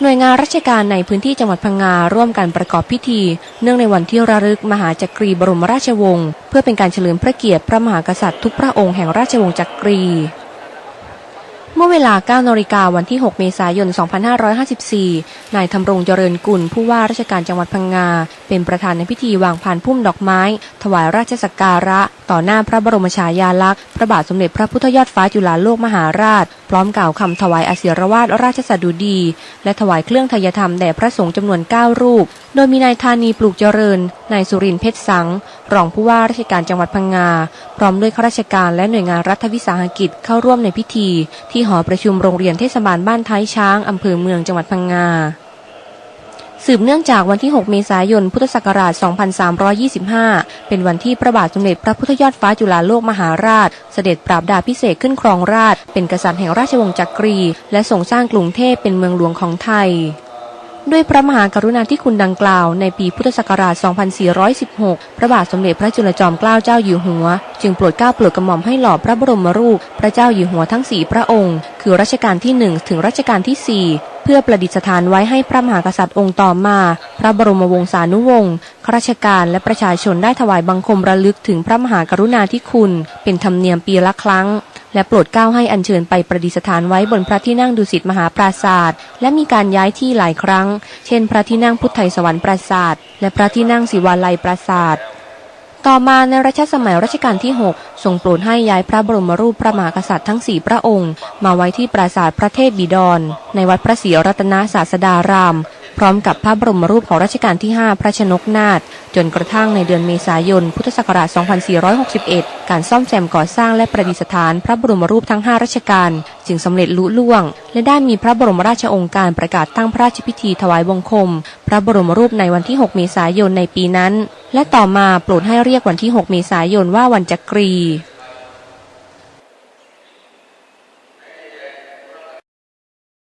หน่วยงานราชการในพื้นที่จังหวัดพังงาร่วมกันประกอบพิธี เนื่องในวันที่ระลึกมหาจักรีบรมราชวงศ์เพื่อเป็นการเฉลิมพระเกียรติพระมหากษัตริย์ทุกพระองค์แห่งราชวงศ์จักรี เมื่อเวลา 9นาฬิกาวันที่ 6 เมษายน 2554 นายธำรงเจริญกุลผู้ว่าราชการจังหวัดพังงาเป็นประธานในพิธีวางพานพุ่มดอกไม้ ถวายราชสักการะ ต่อหน้าพระบรมฉายาลักษณ์พระบาทสมเด็จพระพุทธยอดฟ้าจุฬาโลกมหาราช พร้อมกล่าวคำถวายอาศิรวาทราชสดุดี และถวายเครื่องทยธรรมแด่พระสงฆ์จำนวน 9 รูป โดยมีนายธานีปลูกเจริญนายสุรินเพชรสัง รองผู้ว่าราชการจังหวัดพังงา พร้อมด้วยข้าราชการและหน่วยงานรัฐวิสาหกิจเข้าร่วมในพิธี ที่หอประชุมโรงเรียนเทศบาลบ้านท้ายช้างอำเภอเมืองจังหวัดพังงา สืบเนื่องจากวันที่ 6 เมษายน พุทธศักราช 2325 เป็นวันที่พระบาทสมเด็จพระพุทธยอดฟ้าจุฬาโลกมหาราช เสด็จปราบดาพิเศษขึ้นครองราช เป็นกษัตริย์แห่งราชวงศ์จักรี และทรงสร้างกรุงเทพเป็นเมืองหลวงของไทยด้วยพระมหากรุณาธิคุณดังกล่าว ในปีพุทธศักราช 2416 พระบาทสมเด็จพระจุลจอมเกล้าเจ้าอยู่หัว จึงโปรดเกล้าโปรดกระหม่อมให้หล่อพระบรมรูป พระเจ้าอยู่หัวทั้งสี่พระองค์ คือรัชกาลที่ 1 ถึงรัชกาลที่4 เพื่อประดิษฐานไว้ให้พระมหากษัตริย์องค์ต่อมา พระบรมวงศานุวงศ์ข้าราชการและประชาชนได้ถวายบังคมระลึกถึงพระมหากรุณาธิคุณ เป็นธรรมเนียมปีละครั้ง และโปรดเกล้าให้อัญเชิญไปประดิษฐานไว้บนพระที่นั่งดุสิตมหาปราศาสตร์และมีการย้ายที่หลายครั้ง เช่น พระที่นั่งพุทธไทยสวรรค์ปราศาสตร์และพระที่นั่งศิวาลัยปราศาสตร์ ต่อมาในรัชสมัยรัชกาลที่ 6 ทรงโปรดให้ย้ายพระบรมรูปพระมหากษัตริย์ทั้งสี่พระองค์ มาไว้ที่ปราสาทพระเทพบิดร ในวัดพระศรีรัตนศาสดาราม พร้อมกับพระบรมรูปของรัชกาลที่ 5 พระชนกนาถจนกระทั่งในเดือนเมษายน พุทธศักราช 2461 การซ่อมแซมก่อสร้างและประดิษฐานพระบรมรูปทั้ง 5 รัชกาลจึงสำเร็จลุล่วง และได้มีพระบรมราชองค์การประกาศตั้งพระราชพิธีถวายบังคม พระบรมรูปในวันที่ 6 เมษายนในปีนั้น และต่อมาโปรดให้เรียกวันที่ 6 เมษายนว่าวันจักรี